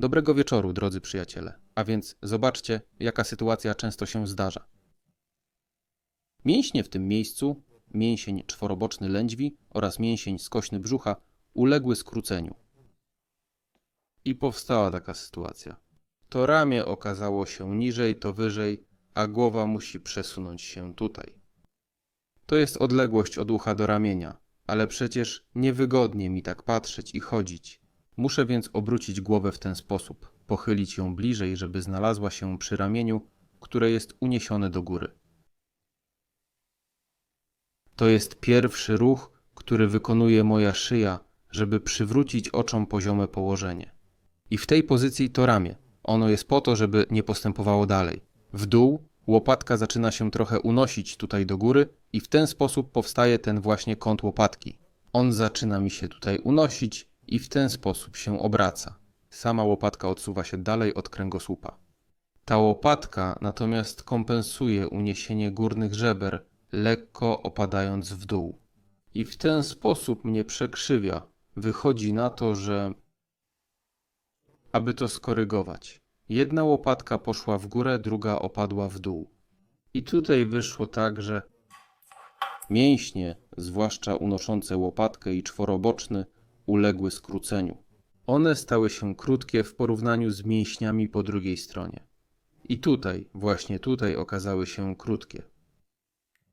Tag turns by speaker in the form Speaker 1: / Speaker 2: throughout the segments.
Speaker 1: Dobrego wieczoru, drodzy przyjaciele. A więc zobaczcie, jaka sytuacja często się zdarza. Mięśnie w tym miejscu, mięsień czworoboczny lędźwi oraz mięsień skośny brzucha uległy skróceniu. I powstała taka sytuacja. To ramię okazało się niżej, to wyżej, a głowa musi przesunąć się tutaj. To jest odległość od ucha do ramienia, ale przecież niewygodnie mi tak patrzeć i chodzić. Muszę więc obrócić głowę w ten sposób, pochylić ją bliżej, żeby znalazła się przy ramieniu, które jest uniesione do góry. To jest pierwszy ruch, który wykonuje moja szyja, żeby przywrócić oczom poziome położenie. I w tej pozycji to ramię. Ono jest po to, żeby nie postępowało dalej. W dół łopatka zaczyna się trochę unosić tutaj do góry i w ten sposób powstaje ten właśnie kąt łopatki. On zaczyna mi się tutaj unosić i w ten sposób się obraca. Sama łopatka odsuwa się dalej od kręgosłupa. Ta łopatka natomiast kompensuje uniesienie górnych żeber, lekko opadając w dół. I w ten sposób mnie przekrzywia. Wychodzi na to, że aby to skorygować. Jedna łopatka poszła w górę, druga opadła w dół. I tutaj wyszło tak, że mięśnie, zwłaszcza unoszące łopatkę i czworoboczny, uległy skróceniu. One stały się krótkie w porównaniu z mięśniami po drugiej stronie. I tutaj, właśnie tutaj okazały się krótkie.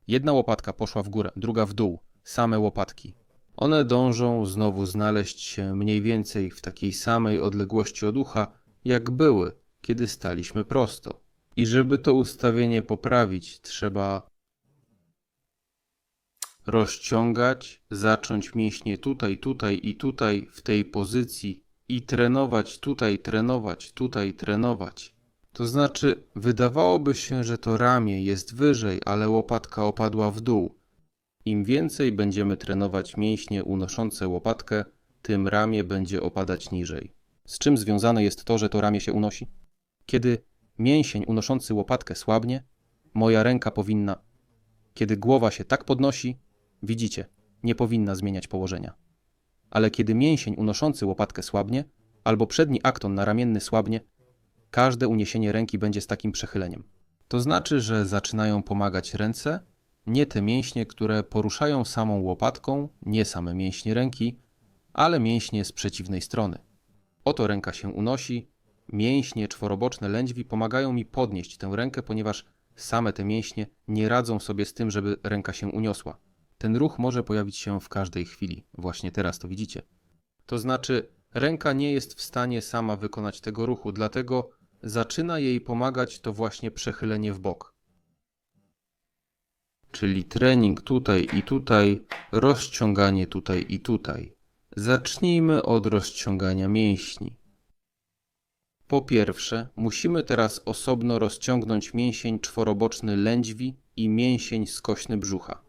Speaker 1: Jedna łopatka poszła w górę, druga w dół, same łopatki. One dążą znowu znaleźć się mniej więcej w takiej samej odległości od ucha, jak były, kiedy staliśmy prosto. I żeby to ustawienie poprawić, trzeba rozciągać, zacząć mięśnie tutaj, tutaj i tutaj w tej pozycji i trenować tutaj, trenować tutaj, trenować. To znaczy, wydawałoby się, że to ramię jest wyżej, ale łopatka opadła w dół. Im więcej będziemy trenować mięśnie unoszące łopatkę, tym ramię będzie opadać niżej. Z czym związane jest to, że to ramię się unosi? Kiedy mięsień unoszący łopatkę słabnie, moja ręka powinna. Kiedy głowa się tak podnosi, widzicie, nie powinna zmieniać położenia. Ale kiedy mięsień unoszący łopatkę słabnie, albo przedni akton naramienny słabnie, każde uniesienie ręki będzie z takim przechyleniem. To znaczy, że zaczynają pomagać ręce, nie te mięśnie, które poruszają samą łopatką, nie same mięśnie ręki, ale mięśnie z przeciwnej strony. Oto ręka się unosi, mięśnie czworoboczne lędźwi pomagają mi podnieść tę rękę, ponieważ same te mięśnie nie radzą sobie z tym, żeby ręka się uniosła. Ten ruch może pojawić się w każdej chwili, właśnie teraz to widzicie. To znaczy, ręka nie jest w stanie sama wykonać tego ruchu, dlatego zaczyna jej pomagać to właśnie przechylenie w bok. Czyli trening tutaj i tutaj, rozciąganie tutaj i tutaj. Zacznijmy od rozciągania mięśni. Po pierwsze, musimy teraz osobno rozciągnąć mięsień czworoboczny lędźwi i mięsień skośny brzucha.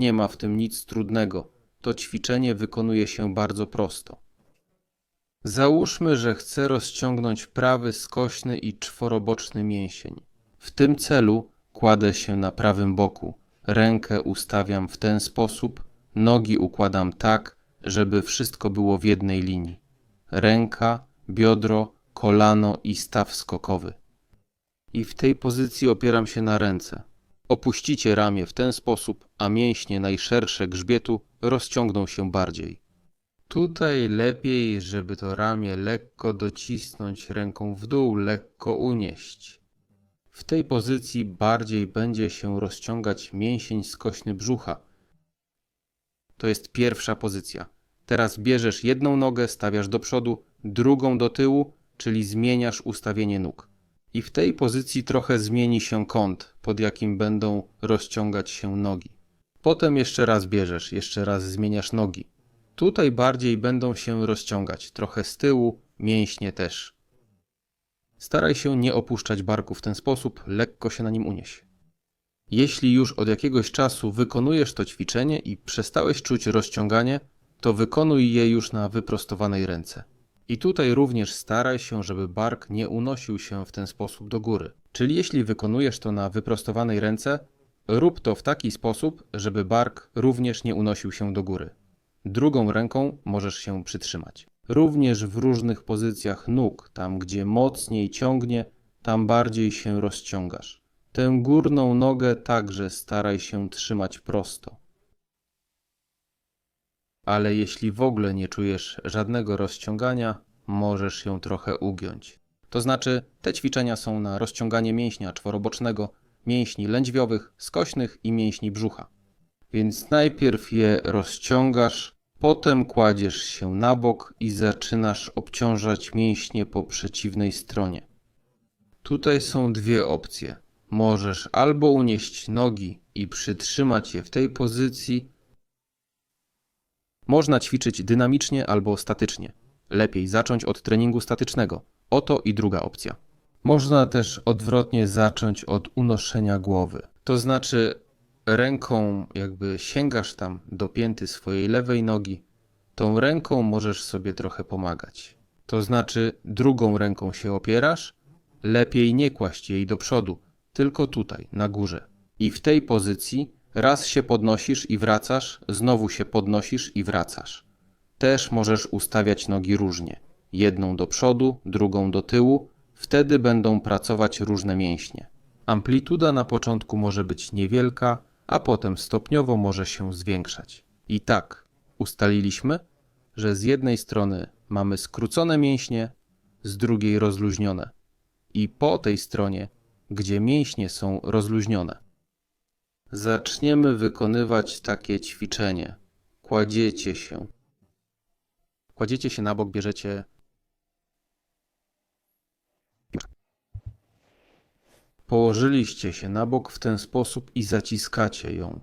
Speaker 1: Nie ma w tym nic trudnego. To ćwiczenie wykonuje się bardzo prosto. Załóżmy, że chcę rozciągnąć prawy skośny i czworoboczny mięsień. W tym celu kładę się na prawym boku. Rękę ustawiam w ten sposób, nogi układam tak, żeby wszystko było w jednej linii. Ręka, biodro, kolano i staw skokowy. I w tej pozycji opieram się na ręce. Opuścicie ramię w ten sposób, a mięśnie najszersze grzbietu rozciągną się bardziej. Tutaj lepiej, żeby to ramię lekko docisnąć ręką w dół, lekko unieść. W tej pozycji bardziej będzie się rozciągać mięsień skośny brzucha. To jest pierwsza pozycja. Teraz bierzesz jedną nogę, stawiasz do przodu, drugą do tyłu, czyli zmieniasz ustawienie nóg. I w tej pozycji trochę zmieni się kąt, pod jakim będą rozciągać się nogi. Potem jeszcze raz bierzesz, jeszcze raz zmieniasz nogi. Tutaj bardziej będą się rozciągać, trochę z tyłu, mięśnie też. Staraj się nie opuszczać barku w ten sposób, lekko się na nim unieś. Jeśli już od jakiegoś czasu wykonujesz to ćwiczenie i przestałeś czuć rozciąganie, to wykonuj je już na wyprostowanej ręce. I tutaj również staraj się, żeby bark nie unosił się w ten sposób do góry. Czyli jeśli wykonujesz to na wyprostowanej ręce, rób to w taki sposób, żeby bark również nie unosił się do góry. Drugą ręką możesz się przytrzymać. Również w różnych pozycjach nóg, tam gdzie mocniej ciągnie, tam bardziej się rozciągasz. Tę górną nogę także staraj się trzymać prosto. Ale jeśli w ogóle nie czujesz żadnego rozciągania, możesz ją trochę ugiąć. To znaczy, te ćwiczenia są na rozciąganie mięśnia czworobocznego, mięśni lędźwiowych, skośnych i mięśni brzucha. Więc najpierw je rozciągasz, potem kładziesz się na bok i zaczynasz obciążać mięśnie po przeciwnej stronie. Tutaj są dwie opcje. Możesz albo unieść nogi i przytrzymać je w tej pozycji. Można ćwiczyć dynamicznie albo statycznie. Lepiej zacząć od treningu statycznego. Oto i druga opcja. Można też odwrotnie zacząć od unoszenia głowy. To znaczy ręką jakby sięgasz tam do pięty swojej lewej nogi. Tą ręką możesz sobie trochę pomagać. To znaczy drugą ręką się opierasz, lepiej nie kłaść jej do przodu, tylko tutaj, na górze. I w tej pozycji raz się podnosisz i wracasz, znowu się podnosisz i wracasz. Też możesz ustawiać nogi różnie. Jedną do przodu, drugą do tyłu, wtedy będą pracować różne mięśnie. Amplituda na początku może być niewielka, a potem stopniowo może się zwiększać. I tak, ustaliliśmy, że z jednej strony mamy skrócone mięśnie, z drugiej rozluźnione. I po tej stronie, gdzie mięśnie są rozluźnione. Zaczniemy wykonywać takie ćwiczenie. Kładziecie się. Kładziecie się na bok, bierzecie Położyliście się na bok w ten sposób i zaciskacie ją.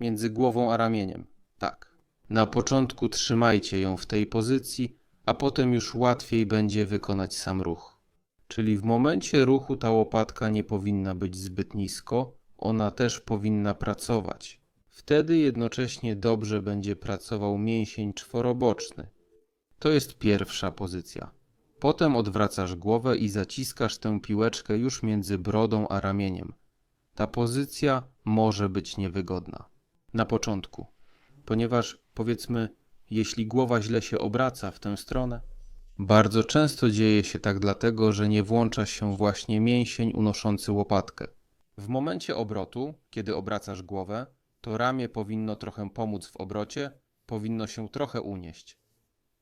Speaker 1: Między głową a ramieniem. Tak. Na początku trzymajcie ją w tej pozycji, a potem już łatwiej będzie wykonać sam ruch. Czyli w momencie ruchu ta łopatka nie powinna być zbyt nisko, ona też powinna pracować. Wtedy jednocześnie dobrze będzie pracował mięsień czworoboczny. To jest pierwsza pozycja. Potem odwracasz głowę i zaciskasz tę piłeczkę już między brodą a ramieniem. Ta pozycja może być niewygodna. Na początku, ponieważ powiedzmy, jeśli głowa źle się obraca w tę stronę, bardzo często dzieje się tak dlatego, że nie włącza się właśnie mięsień unoszący łopatkę. W momencie obrotu, kiedy obracasz głowę, to ramię powinno trochę pomóc w obrocie, powinno się trochę unieść.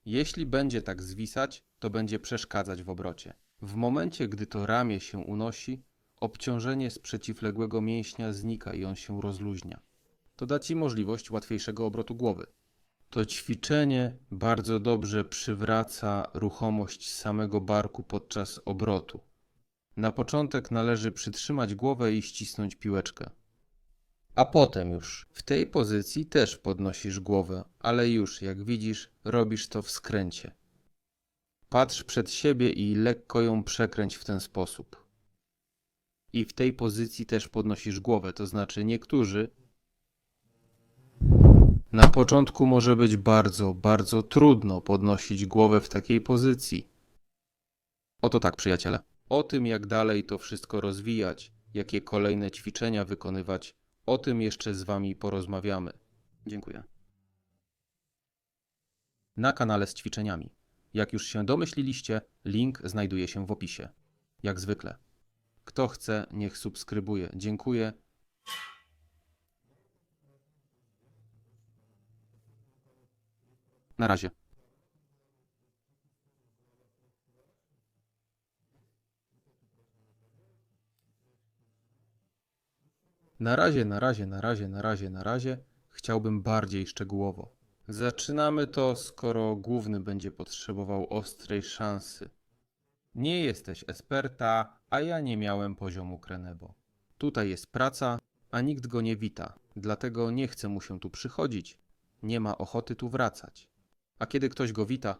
Speaker 1: Jeśli będzie tak zwisać, to będzie przeszkadzać w obrocie. W momencie, gdy to ramię się unosi, obciążenie z przeciwległego mięśnia znika i on się rozluźnia. To da Ci możliwość łatwiejszego obrotu głowy. To ćwiczenie bardzo dobrze przywraca ruchomość samego barku podczas obrotu. Na początek należy przytrzymać głowę i ścisnąć piłeczkę. A potem już w tej pozycji też podnosisz głowę, ale już jak widzisz, robisz to w skręcie. Patrz przed siebie i lekko ją przekręć w ten sposób. I w tej pozycji też podnosisz głowę, to znaczy niektórzy. Na początku może być bardzo, bardzo trudno podnosić głowę w takiej pozycji. Oto tak, przyjaciele. O tym, jak dalej to wszystko rozwijać, jakie kolejne ćwiczenia wykonywać, o tym jeszcze z Wami porozmawiamy. Dziękuję. Na kanale z ćwiczeniami. Jak już się domyśliliście, link znajduje się w opisie. Jak zwykle. Kto chce, niech subskrybuje. Dziękuję. Na razie. Na razie, na razie, na razie, na razie, na razie. Chciałbym bardziej szczegółowo. Zaczynamy to, skoro główny będzie potrzebował ostrej szansy. Nie jesteś eksperta, a ja nie miałem poziomu Krenebo. Tutaj jest praca, a nikt go nie wita, dlatego nie chce mu się tu przychodzić. Nie ma ochoty tu wracać. A kiedy ktoś go wita,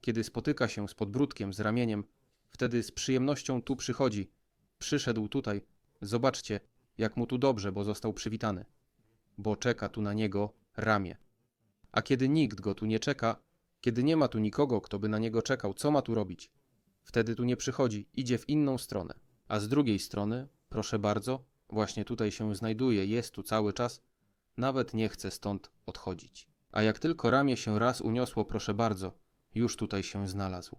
Speaker 1: kiedy spotyka się z podbródkiem, z ramieniem, wtedy z przyjemnością tu przychodzi. Przyszedł tutaj. Zobaczcie, jak mu tu dobrze, bo został przywitany. Bo czeka tu na niego ramię. A kiedy nikt go tu nie czeka, kiedy nie ma tu nikogo, kto by na niego czekał, co ma tu robić? Wtedy tu nie przychodzi, idzie w inną stronę. A z drugiej strony, proszę bardzo, właśnie tutaj się znajduje, jest tu cały czas, nawet nie chce stąd odchodzić. A jak tylko ramię się raz uniosło, proszę bardzo, już tutaj się znalazł.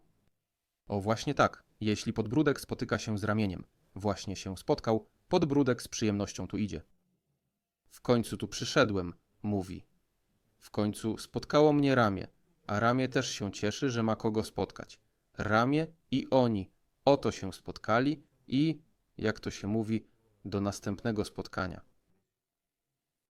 Speaker 1: O, właśnie tak. Jeśli podbródek spotyka się z ramieniem, właśnie się spotkał, podbródek z przyjemnością tu idzie. W końcu tu przyszedłem, mówi. W końcu spotkało mnie ramię, a ramię też się cieszy, że ma kogo spotkać. Ramię i oni oto się spotkali i, jak to się mówi, do następnego spotkania.